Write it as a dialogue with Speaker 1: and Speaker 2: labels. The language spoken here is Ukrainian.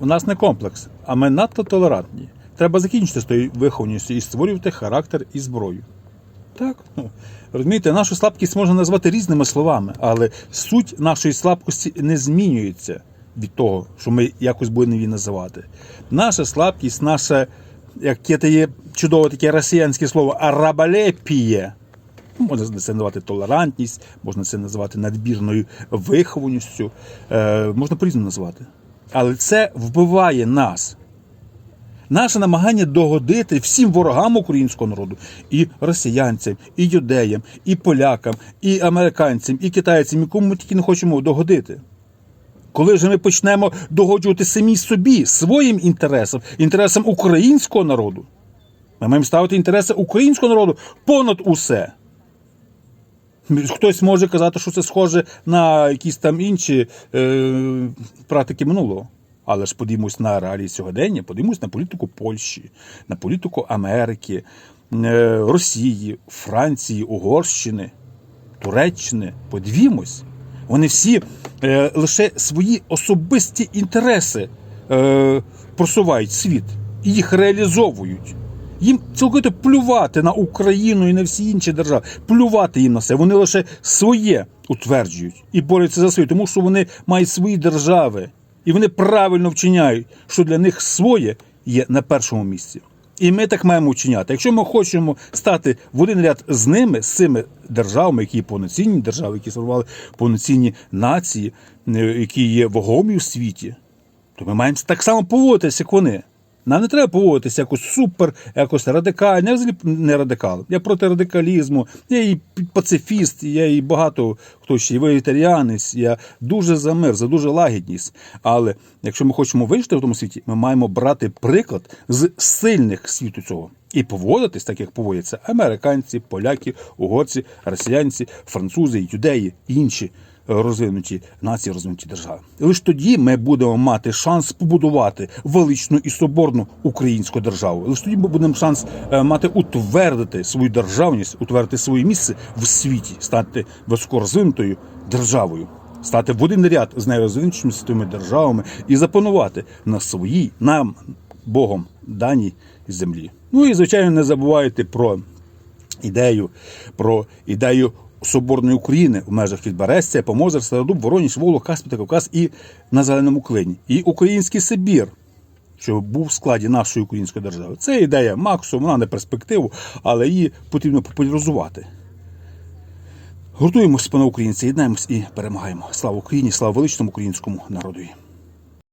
Speaker 1: У нас не комплекс, а ми надто толерантні. Треба закінчити з тою вихованістю і створювати характер і зброю. Так, ну, розумієте, нашу слабкість можна назвати різними словами, але суть нашої слабкості не змінюється від того, що ми якось будемо її називати. Наша слабкість, наше, те є чудове таке росіянське слово, арабалепіє. Ну, Можна це називати толерантність, можна це називати надбірною вихованістю, е, можна по-різному називати. Але це вбиває нас. Наше намагання догодити всім ворогам українського народу, і росіянцям, і юдеям, і полякам, і американцям, і китайцям, і кому ми тільки не хочемо догодити. Коли ж ми почнемо догоджувати самі собі, своїм інтересам, інтересам українського народу, ми маємо ставити інтереси українського народу понад усе. Хтось може казати, що це схоже на якісь там інші е, практики минулого. Але ж подивимось на реалії сьогодення, подивимось на політику Польщі, на політику Америки, е, Росії, Франції, Угорщини, Туреччини. Подивімось. Вони всі е, лише свої особисті інтереси е, просувають світ і їх реалізовують. Їм цілковито плювати на Україну і на всі інші держави, плювати їм на це. Вони лише своє утверджують і борються за своє, тому що вони мають свої держави. І вони правильно вчиняють, що для них своє є на першому місці. І ми так маємо вчиняти. Якщо ми хочемо стати в один ряд з ними, з цими державами, які є повноцінні держави, які сформували повноцінні нації, е, які є вагомі у світі, то ми маємо так само поводитися, як вони. Нам не треба поводитися якось супер, якось радикально. Я взагалі не радикал. Я проти радикалізму, я і пацифіст, я і багато хто ще і вегетаріанець. Я дуже за мир, за дуже лагідність. Але якщо ми хочемо вижити в тому світі, ми маємо брати приклад з сильних світу цього і поводитись так, як поводяться американці, поляки, угорці, росіянці, французи, юдеї і інші розвинуті нації, розвинуті держави. І лише тоді ми будемо мати шанс побудувати величну і соборну українську державу. Лише тоді ми будемо шанс е, мати утвердити свою державність, утвердити своє місце в світі, стати високорозвинутою державою. Стати в один ряд з найрозвинутішими світовими державами і запанувати на своїй нам Богом даній землі. Ну і звичайно, не забувайте про ідею, про ідею Соборної України в межах Підберестя, Помозер, Стародуб, Вороніж, Волок, Каспій та Кавказ і на Зеленому Клині. І Український Сибір, що був в складі нашої української держави. Це ідея Максу, вона не перспективу, але її потрібно популяризувати. Гуртуємось, пане українці, єднаємось і перемагаємо. Слава Україні, слава величному українському народові.